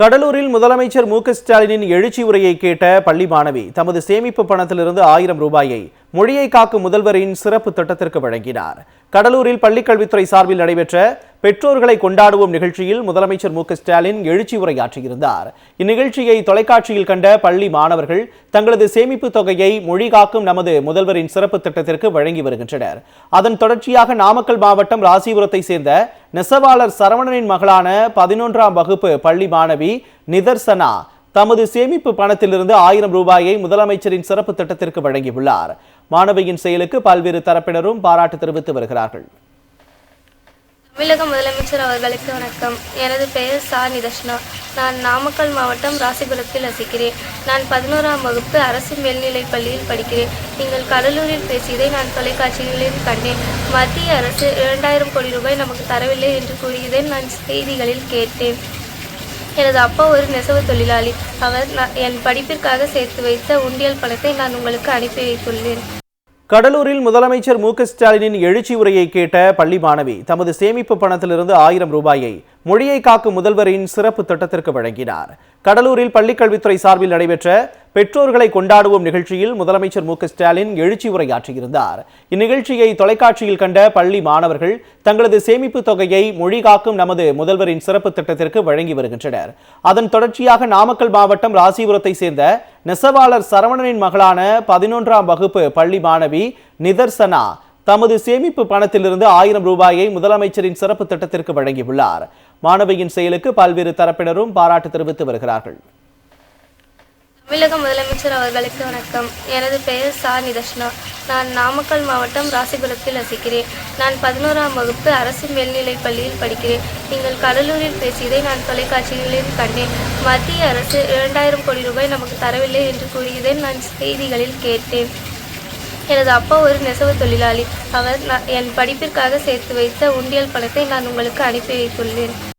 கடலூரில் முதலமைச்சர் மு க ஸ்டாலினின் எழுச்சி உரையை கேட்ட பள்ளி மாணவி தமது சேமிப்பு பணத்திலிருந்து ஆயிரம் ரூபாயை மொழியை காக்கும் முதல்வரின் சிறப்பு திட்டத்திற்கு வழங்கினார். கடலூரில் பள்ளிக்கல்வித்துறை சார்பில் நடைபெற்ற பெற்றோர்களை கொண்டாடுவோம் நிகழ்ச்சியில் முதலமைச்சர் மு ஸ்டாலின் எழுச்சி உரையாற்றியிருந்தார். இந்நிகழ்ச்சியை தொலைக்காட்சியில் கண்ட பள்ளி மாணவர்கள் தங்களது சேமிப்பு தொகையை மொழி காக்கும் நமது முதல்வரின் சிறப்பு திட்டத்திற்கு வழங்கி வருகின்றனர். அதன் தொடர்ச்சியாக நாமக்கல் மாவட்டம் ராசிபுரத்தை சேர்ந்த நெசவாளர் சரவணனின் மகளான பதினொன்றாம் வகுப்பு பள்ளி மாணவி நிதர்சனா தமது சேமிப்பு பணத்திலிருந்து ஆயிரம் ரூபாயை முதலமைச்சரின் சிறப்பு திட்டத்திற்கு வழங்கியுள்ளார். மாணவியின் செயலுக்கு பல்வேறு தரப்பினரும் பாராட்டு தெரிவித்து வருகிறார்கள். தமிழக முதலமைச்சர் அவர்களுக்கு வணக்கம். எனது பெயர் சா. நிதர்ஷனா. நான் நாமக்கல் மாவட்டம் ராசிபுரத்தில் வசிக்கிறேன். நான் பதினோராம் வகுப்பு அரசு மேல்நிலைப் பள்ளியில் படிக்கிறேன். நீங்கள் கடலூரில் பேசியதை நான் தொலைக்காட்சிகளில் கண்டேன். மத்திய அரசு இரண்டாயிரம் கோடி ரூபாய் நமக்கு தரவில்லை என்று கூறியதை நான் செய்திகளில் கேட்டேன். எனது அப்பா ஒரு நெசவு தொழிலாளி. அவர் நான் என் படிப்பிற்காக சேர்த்து வைத்த உண்டியல் பணத்தை நான் உங்களுக்கு அனுப்பி வைத்துள்ளேன். கடலூரில் முதலமைச்சர் மு ஸ்டாலினின் எழுச்சி உரையை கேட்ட பள்ளி மாணவி தமது சேமிப்பு பணத்திலிருந்து ஆயிரம் ரூபாயை மொழியை காக்கும் முதல்வரின் சிறப்பு திட்டத்திற்கு வழங்கினார். கடலூரில் பள்ளிக்கல்வித்துறை சார்பில் நடைபெற்ற பெற்றோர்களை கொண்டாடுவோம் நிகழ்ச்சியில் முதலமைச்சர் மு ஸ்டாலின் எழுச்சி உரையாற்றியிருந்தார். இந்நிகழ்ச்சியை தொலைக்காட்சியில் கண்ட பள்ளி மாணவர்கள் தங்களது சேமிப்பு தொகையை மொழி காக்கும் நமது முதல்வரின் சிறப்பு திட்டத்திற்கு வழங்கி வருகின்றனர். அதன் தொடர்ச்சியாக நாமக்கல் மாவட்டம் ராசிபுரத்தை சேர்ந்த நெசவாளர் சரவணனின் மகளான பதினொன்றாம் வகுப்பு பள்ளி மாணவி நிதர்சனா தமது சேமிப்பு பணத்திலிருந்து ஆயிரம் ரூபாயை முதலமைச்சரின் சிறப்பு திட்டத்திற்கு வழங்கியுள்ளார். மாணவியின் செயலுக்கு பல்வேறு தரப்பினரும் பாராட்டு தெரிவித்து வருகிறார்கள். தமிழக முதலமைச்சர் அவர்களுக்கு வணக்கம். எனது பெயர் சா. நிதர்ஷ்னா. நான் நாமக்கல் மாவட்டம் ராசிபுரத்தில் வசிக்கிறேன். நான் பதினோராம் வகுப்பு அரசு மேல்நிலைப் பள்ளியில் படிக்கிறேன். நீங்கள் கடலூரில் பேசியதை நான் தொலைக்காட்சிகளில் கண்டேன். மத்திய அரசு இரண்டாயிரம் கோடி ரூபாய் நமக்கு தரவில்லை என்று கூறியதை நான் செய்திகளில் கேட்டேன். எனது அப்பா ஒரு நெசவு தொழிலாளி. அவர் நான் என் படிப்பிற்காக சேர்த்து வைத்த உண்டியல் பணத்தை நான் உங்களுக்கு அனுப்பி வைத்துள்ளேன்.